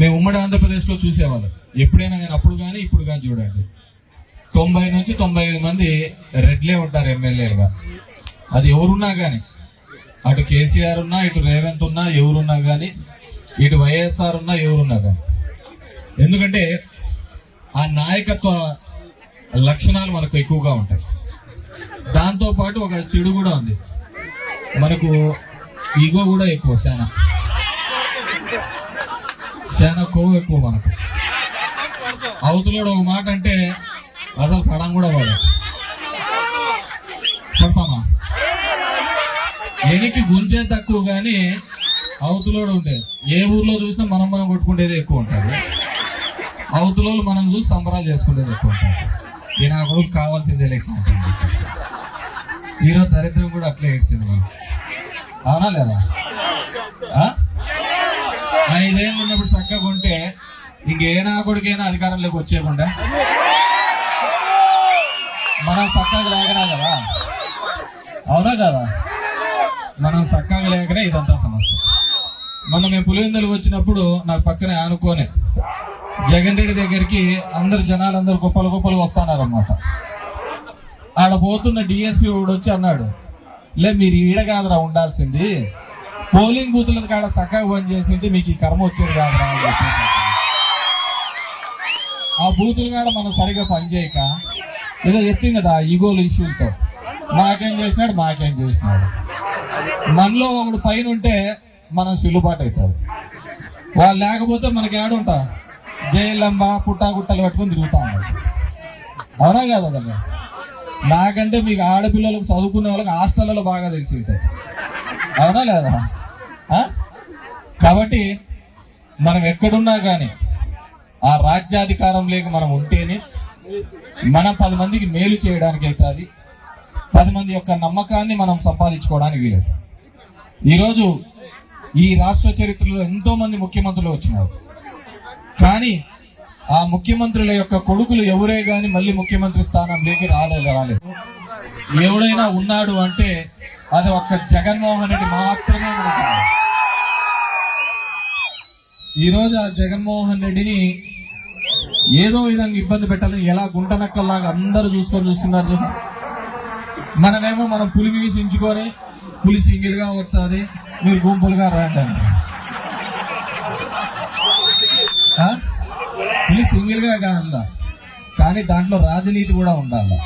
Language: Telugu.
మేము ఉమ్మడి ఆంధ్రప్రదేశ్లో చూసేవాళ్ళం. ఎప్పుడైనా కానీ అప్పుడు కానీ ఇప్పుడు కానీ చూడండి. తొంభై నుంచి తొంభై ఐదు మంది రెడ్లే ఉంటారు ఎమ్మెల్యేలుగా. అది ఎవరున్నా కానీ అటు కేసీఆర్ ఉన్నా ఇటు రేవంత్ ఉన్నా ఎవరున్నా కానీ ఇటు వైఎస్ఆర్ ఉన్నా ఎవరున్నా కానీ. ఎందుకంటే ఆ నాయకత్వ లక్షణాలు మనకు ఎక్కువగా ఉంటాయి. దాంతోపాటు ఒక చెడు కూడా ఉంది. మనకు ఈగో కూడా ఎక్కువ శానా. చాలా కొవ్వు ఎక్కువ మనకు. అవతలోడు ఒక మాట అంటే అసలు పడం కూడా వాడు. పడతామా ఎనికి గుంజే తక్కువ కానీ అవతలోడు ఉండేది ఏ ఊర్లో చూసినా మనం మనం కొట్టుకునేది ఎక్కువ ఉంటుంది అవతలోళ్ళు మనం చూసి సంబరాలు చేసుకునేది ఎక్కువ ఉంటుంది ఈ నా కొడుకు కావాల్సింది ఎలక్షన్ ఉంటుంది ఈరోజు దరిద్రం కూడా అట్లే ఏడ్చింది మనం అవునా లేదా? ఐదేళ్ళు ఉన్నప్పుడు చక్కగా ఉంటే ఇంకేనా కొడుకైనా అధికారంలోకి వచ్చేయకుండా? మనం చక్కగా లేకనా కదా? అవునా కదా? మనం చక్కగా లేకనే ఇదంతా సమస్య. మొన్న మేము పులివెందులు వచ్చినప్పుడు నాకు పక్కనే ఆనుకోనే జగన్ రెడ్డి దగ్గరికి అందరు జనాలు అందరు గొప్పలు గొప్పలుగా వస్తున్నారు అనమాట ఆడ పోతున్న డిఎస్పీ ఒకడు వచ్చి అన్నాడు లే మీరు ఈడ కాదురా ఉండాల్సింది. పోలింగ్ బూతుల కాడ చక్కగా పని చేసింటే మీకు ఈ కర్మ వచ్చేది కాదు ఆ బూతుల కాడ మనం సరిగా పని చేయక ఏదో చెప్తుంది కదా ఈగోలు ఇష్యూలతో. మాకేం చేసినాడు మాకేం చేసినాడు. మనలో ఒకడు పైన ఉంటే మనం సిల్లుబాటు అవుతుంది వాళ్ళు లేకపోతే మనకి ఏడుంటా జైలంబ పుట్టా గుట్టలు పెట్టుకుని తిరుగుతా ఉన్నారు. అవునా కదా నాకంటే మీకు ఆడపిల్లలకు చదువుకునే వాళ్ళకి హాస్టల్లో బాగా తెలిసి ఉంటాయి అవునా లేదా? కాబట్టి మనం ఎక్కడున్నా కానీ ఆ రాజ్యాధికారం లేక మనం ఉంటేనే మనం పది మందికి మేలు చేయడానికి అవుతుంది. పది మంది యొక్క నమ్మకాన్ని మనం సంపాదించుకోవడానికి వీలదు ఈరోజు ఈ రాష్ట్ర చరిత్రలో ఎంతో మంది ముఖ్యమంత్రులు వచ్చినారు. కానీ ఆ ముఖ్యమంత్రుల యొక్క కొడుకులు ఎవరే గాని మళ్ళీ ముఖ్యమంత్రి స్థానంలోకి రాలేదు రాలేదు. ఎవడైనా ఉన్నాడు అంటే అది ఒక్క జగన్మోహన్ రెడ్డి మాత్రమే ఈరోజు ఆ జగన్మోహన్ రెడ్డిని ఏదో విధంగా ఇబ్బంది పెట్టాలని ఎలా గుంటనక్కల్లాగా అందరూ చూసుకొని చూస్తున్నారు చూసా మనమేమో మనం పులి వీసించుకొని పులి సింగిల్గా వచ్చాది మీరు గుంపులుగా రాండి పులి సింగిల్గా కాదా? కానీ దాంట్లో రాజనీతి కూడా ఉండాలి.